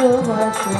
ভালোবাসো